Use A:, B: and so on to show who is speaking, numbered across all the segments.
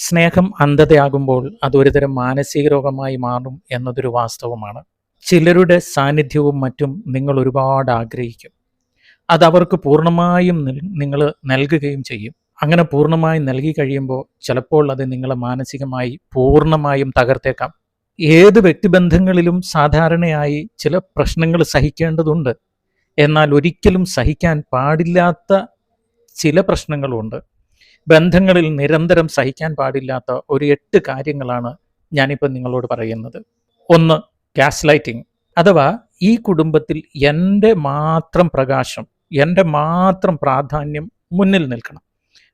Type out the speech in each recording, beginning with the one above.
A: സ്നേഹം അന്ധതയാകുമ്പോൾ അത് ഒരുതരം മാനസിക രോഗമായി മാറും എന്നതൊരു വാസ്തവമാണ്. ചിലരുടെ സാന്നിധ്യവും മറ്റും നിങ്ങൾ ഒരുപാട് ആഗ്രഹിക്കും. അത് അവർക്ക് പൂർണമായും നിങ്ങൾ നൽകുകയും ചെയ്യും. അങ്ങനെ പൂർണമായും നൽകി കഴിയുമ്പോൾ ചിലപ്പോൾ അത് നിങ്ങളെ മാനസികമായി പൂർണമായും തകർത്തേക്കാം. ഏത് വ്യക്തിബന്ധങ്ങളിലും സാധാരണയായി ചില പ്രശ്നങ്ങൾ സഹിക്കേണ്ടതുണ്ട്. എന്നാൽ ഒരിക്കലും സഹിക്കാൻ പാടില്ലാത്ത ചില പ്രശ്നങ്ങളുണ്ട്. ബന്ധങ്ങളിൽ നിരന്തരം സഹിക്കാൻ പാടില്ലാത്ത ഒരു എട്ട് കാര്യങ്ങളാണ് ഞാനിപ്പോൾ നിങ്ങളോട് പറയുന്നത്. ഒന്ന് ഗ്യാസ് ലൈറ്റിംഗ് അഥവാ ഈ കുടുംബത്തിൽ എന്റെ മാത്രം പ്രകാശം എന്റെ മാത്രം പ്രാധാന്യം മുന്നിൽ നിൽക്കണം.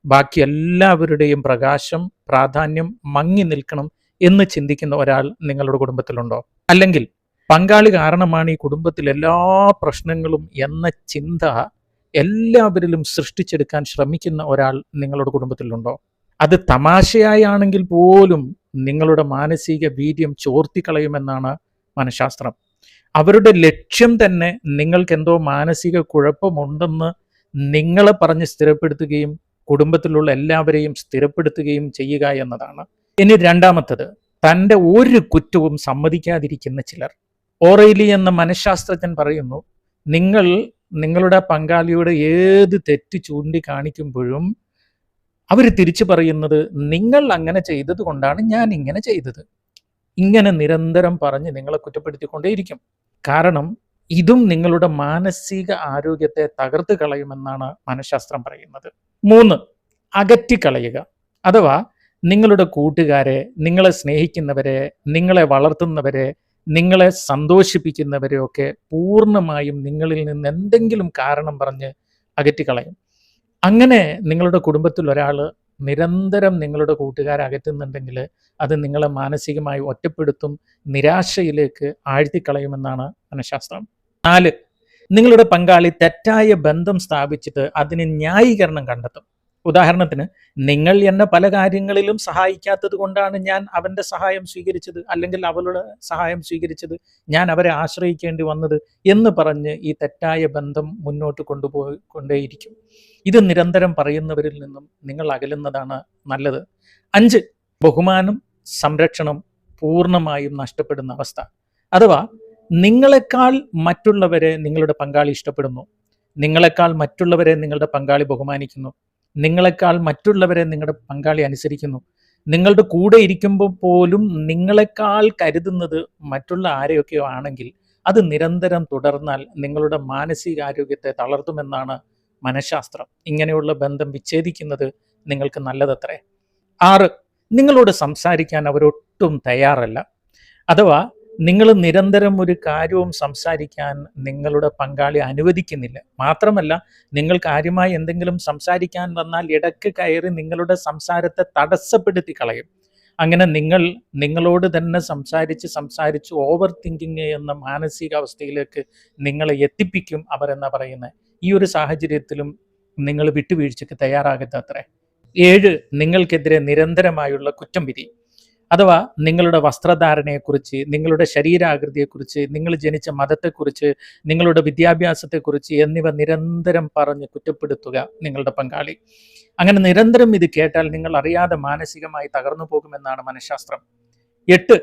A: ബാക്കി എല്ലാവരുടെയും പ്രകാശം പ്രാധാന്യം മങ്ങി നിൽക്കണം എന്ന് ചിന്തിക്കുന്ന ഒരാൾ നിങ്ങളുടെ കുടുംബത്തിലുണ്ടോ? അല്ലെങ്കിൽ പങ്കാളി കാരണമാണ് ഈ കുടുംബത്തിൽ എല്ലാ പ്രശ്നങ്ങളും എന്ന ചിന്ത എല്ലാവരിലും സൃഷ്ടിച്ചെടുക്കാൻ ശ്രമിക്കുന്ന ഒരാൾ നിങ്ങളുടെ കുടുംബത്തിലുണ്ടോ? അത് തമാശയായാണെങ്കിൽ പോലും നിങ്ങളുടെ മാനസിക വീര്യം ചോർത്തിക്കളയുമെന്നാണ് മനഃശാസ്ത്രം. അവരുടെ ലക്ഷ്യം തന്നെ നിങ്ങൾക്ക് എന്തോ മാനസിക കുഴപ്പമുണ്ടെന്ന് നിങ്ങളെ പറഞ്ഞ് സ്ഥിരപ്പെടുത്തുകയും കുടുംബത്തിലുള്ള എല്ലാവരെയും സ്ഥിരപ്പെടുത്തുകയും ചെയ്യുക എന്നതാണ്. ഇനി രണ്ടാമത്തത് തന്റെ ഒരു കുറ്റവും സമ്മതിക്കാതിരിക്കുന്ന ചിലർ. ഓറേലി എന്ന മനഃശാസ്ത്രജ്ഞൻ പറയുന്നു നിങ്ങൾ നിങ്ങളുടെ പങ്കാളിയുടെ ഏത് തെറ്റ് ചൂണ്ടിക്കാണിക്കുമ്പോഴും അവർ തിരിച്ചു പറയുന്നത് നിങ്ങൾ അങ്ങനെ ചെയ്തത് കൊണ്ടാണ് ഞാൻ ഇങ്ങനെ ചെയ്തത്. ഇങ്ങനെ നിരന്തരം പറഞ്ഞ് നിങ്ങളെ കുറ്റപ്പെടുത്തിക്കൊണ്ടേയിരിക്കും. കാരണം ഇതും നിങ്ങളുടെ മാനസിക ആരോഗ്യത്തെ തകർത്ത് കളയുമെന്നാണ് മനഃശാസ്ത്രം പറയുന്നത്. മൂന്ന് അകറ്റിക്കളയുക അഥവാ നിങ്ങളുടെ കൂട്ടുകാരെ നിങ്ങളെ സ്നേഹിക്കുന്നവരെ നിങ്ങളെ വളർത്തുന്നവരെ നിങ്ങളെ സന്തോഷിപ്പിക്കുന്നവരെയൊക്കെ പൂർണമായും നിങ്ങളിൽ നിന്ന് എന്തെങ്കിലും കാരണം പറഞ്ഞ് അകറ്റിക്കളയും. അങ്ങനെ നിങ്ങളുടെ കുടുംബത്തിൽ ഒരാൾ നിരന്തരം നിങ്ങളുടെ കൂട്ടുകാരെ അകറ്റുന്നുണ്ടെങ്കിൽ അത് നിങ്ങളെ മാനസികമായി ഒറ്റപ്പെടുത്തും നിരാശയിലേക്ക് ആഴ്ത്തിക്കളയുമെന്നാണ് മനഃശാസ്ത്രം. നാല് നിങ്ങളുടെ പങ്കാളി തെറ്റായ ബന്ധം സ്ഥാപിച്ചിട്ട് അതിന് ന്യായീകരണം കണ്ടെത്തും. ഉദാഹരണത്തിന് നിങ്ങൾ എന്നെ പല കാര്യങ്ങളിലും സഹായിക്കാത്തത് കൊണ്ടാണ് ഞാൻ അവന്റെ സഹായം സ്വീകരിച്ചത് അല്ലെങ്കിൽ അവളുടെ സഹായം സ്വീകരിച്ചത് ഞാൻ അവരെ ആശ്രയിക്കേണ്ടി വന്നത് എന്ന് പറഞ്ഞ് ഈ തെറ്റായ ബന്ധം മുന്നോട്ട് കൊണ്ടുപോയി കൊണ്ടേയിരിക്കും. ഇത് നിരന്തരം പറയുന്നവരിൽ നിന്നും നിങ്ങൾ അകലുന്നതാണ് നല്ലത്. അഞ്ച് ബഹുമാനം സംരക്ഷണം പൂർണമായും നഷ്ടപ്പെടുന്ന അവസ്ഥ. അഥവാ നിങ്ങളെക്കാൾ മറ്റുള്ളവരെ നിങ്ങളുടെ പങ്കാളി ഇഷ്ടപ്പെടുന്നു. നിങ്ങളെക്കാൾ മറ്റുള്ളവരെ നിങ്ങളുടെ പങ്കാളി ബഹുമാനിക്കുന്നു. നിങ്ങളെക്കാൾ മറ്റുള്ളവരെ നിങ്ങളുടെ പങ്കാളി അനുസരിക്കുന്നു. നിങ്ങളുടെ കൂടെ ഇരിക്കുമ്പോൾ പോലും നിങ്ങളെക്കാൾ കരുതുന്നത് മറ്റുള്ള ആരെയൊക്കെയോ ആണെങ്കിൽ അത് നിരന്തരം തുടർന്നാൽ നിങ്ങളുടെ മാനസികാരോഗ്യത്തെ തളർത്തുമെന്നാണ് മനഃശാസ്ത്രം. ഇങ്ങനെയുള്ള ബന്ധം വിച്ഛേദിക്കുന്നത് നിങ്ങൾക്ക് നല്ലതത്രേ. ആറ് നിങ്ങളോട് സംസാരിക്കാൻ അവരൊട്ടും തയ്യാറല്ല. അഥവാ നിങ്ങൾ നിരന്തരം ഒരു കാര്യവും സംസാരിക്കാൻ നിങ്ങളുടെ പങ്കാളി അനുവദിക്കുന്നില്ല. മാത്രമല്ല നിങ്ങൾ കാര്യമായി എന്തെങ്കിലും സംസാരിക്കാൻ വന്നാൽ ഇടയ്ക്ക് കയറി നിങ്ങളുടെ സംസാരത്തെ തടസ്സപ്പെടുത്തി കളയും. അങ്ങനെ നിങ്ങൾ നിങ്ങളോട് തന്നെ സംസാരിച്ച് സംസാരിച്ച് ഓവർ തിങ്കിങ് എന്ന മാനസികാവസ്ഥയിലേക്ക് നിങ്ങളെ എത്തിപ്പിക്കും അവരെന്നാ പറയുന്നത് ഈ ഒരു സാഹചര്യത്തിലും നിങ്ങൾ വിട്ടുവീഴ്ചയ്ക്ക് തയ്യാറാകത്തത്രേ. ഏഴ് നിങ്ങൾക്കെതിരെ നിരന്തരമായുള്ള കുറ്റം വിധി. അഥവാ നിങ്ങളുടെ വസ്ത്രധാരണയെക്കുറിച്ച് നിങ്ങളുടെ ശരീരാകൃതിയെക്കുറിച്ച് നിങ്ങൾ ജനിച്ച മതത്തെക്കുറിച്ച് നിങ്ങളുടെ വിദ്യാഭ്യാസത്തെക്കുറിച്ച് എന്നിവ നിരന്തരം പറഞ്ഞ് കുറ്റപ്പെടുത്തുക നിങ്ങളുടെ പങ്കാളി. അങ്ങനെ നിരന്തരം ഇത് കേട്ടാൽ നിങ്ങൾ അറിയാതെ മാനസികമായി തകർന്നു പോകുമെന്നാണ് മനഃശാസ്ത്രം. എട്ട്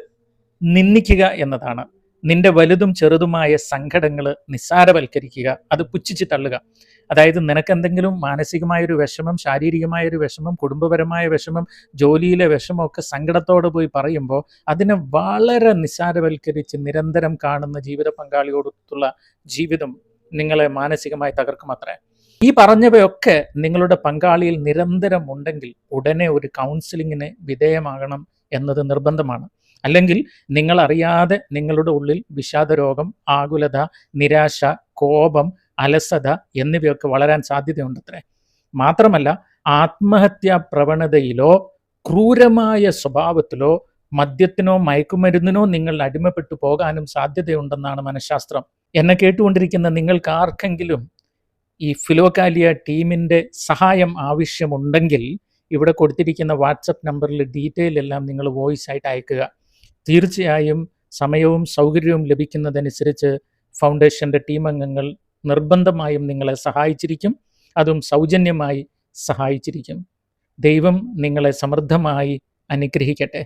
A: നിന്ദിക്കുക എന്നതാണ്. നിന്റെ വലുതും ചെറുതുമായ സങ്കടങ്ങൾ നിസ്സാരവൽക്കരിക്കുക. അത് പുച്ഛിച്ച് തള്ളുക. അതായത് നിനക്ക് എന്തെങ്കിലും മാനസികമായൊരു വിഷമം ശാരീരികമായ ഒരു വിഷമം കുടുംബപരമായ വിഷമം ജോലിയിലെ വിഷമമൊക്കെ സങ്കടത്തോടെ പോയി പറയുമ്പോൾ അതിനെ വളരെ നിസ്സാരവൽക്കരിച്ച് നിരന്തരം കാണുന്ന ജീവിത പങ്കാളിയോടൊത്തുള്ള ജീവിതം നിങ്ങളെ മാനസികമായി തകർക്കും അത്രേ. ഈ പറഞ്ഞവയൊക്കെ നിങ്ങളുടെ പങ്കാളിയിൽ നിരന്തരം ഉണ്ടെങ്കിൽ ഉടനെ ഒരു കൗൺസിലിങ്ങിന് വിധേയമാകണം എന്നത് നിർബന്ധമാണ്. അല്ലെങ്കിൽ നിങ്ങൾ അറിയാതെ നിങ്ങളുടെ ഉള്ളിൽ വിഷാദരോഗം ആകുലത നിരാശ കോപം അലസത എന്നിവയൊക്കെ വളരാൻ സാധ്യതയുണ്ടത്രേ. മാത്രമല്ല ആത്മഹത്യാ പ്രവണതയിലോ ക്രൂരമായ സ്വഭാവത്തിലോ മദ്യത്തിനോ മയക്കുമരുന്നിനോ നിങ്ങൾ അടിമപ്പെട്ടു പോകാനും സാധ്യതയുണ്ടെന്നാണ് മനഃശാസ്ത്രം. എന്നെ കേട്ടുകൊണ്ടിരിക്കുന്ന നിങ്ങൾക്ക് ആർക്കെങ്കിലും ഈ ഫിലോകാലിയ ടീമിന്റെ സഹായം ആവശ്യമുണ്ടെങ്കിൽ ഇവിടെ കൊടുത്തിരിക്കുന്ന വാട്സപ്പ് നമ്പറിൽ ഡീറ്റെയിൽ എല്ലാം നിങ്ങൾ വോയിസ് ആയിട്ട് അയക്കുക. തീർച്ചയായും സമയവും സൗകര്യവും ലഭിക്കുന്നതനുസരിച്ച് ഫൗണ്ടേഷന്റെ ടീം അംഗങ്ങൾ നിർബന്ധമായും നിങ്ങളെ സഹായിച്ചിരിക്കും. അതും സൗജന്യമായി സഹായിച്ചിരിക്കും. ദൈവം നിങ്ങളെ സമൃദ്ധമായി അനുഗ്രഹിക്കട്ടെ.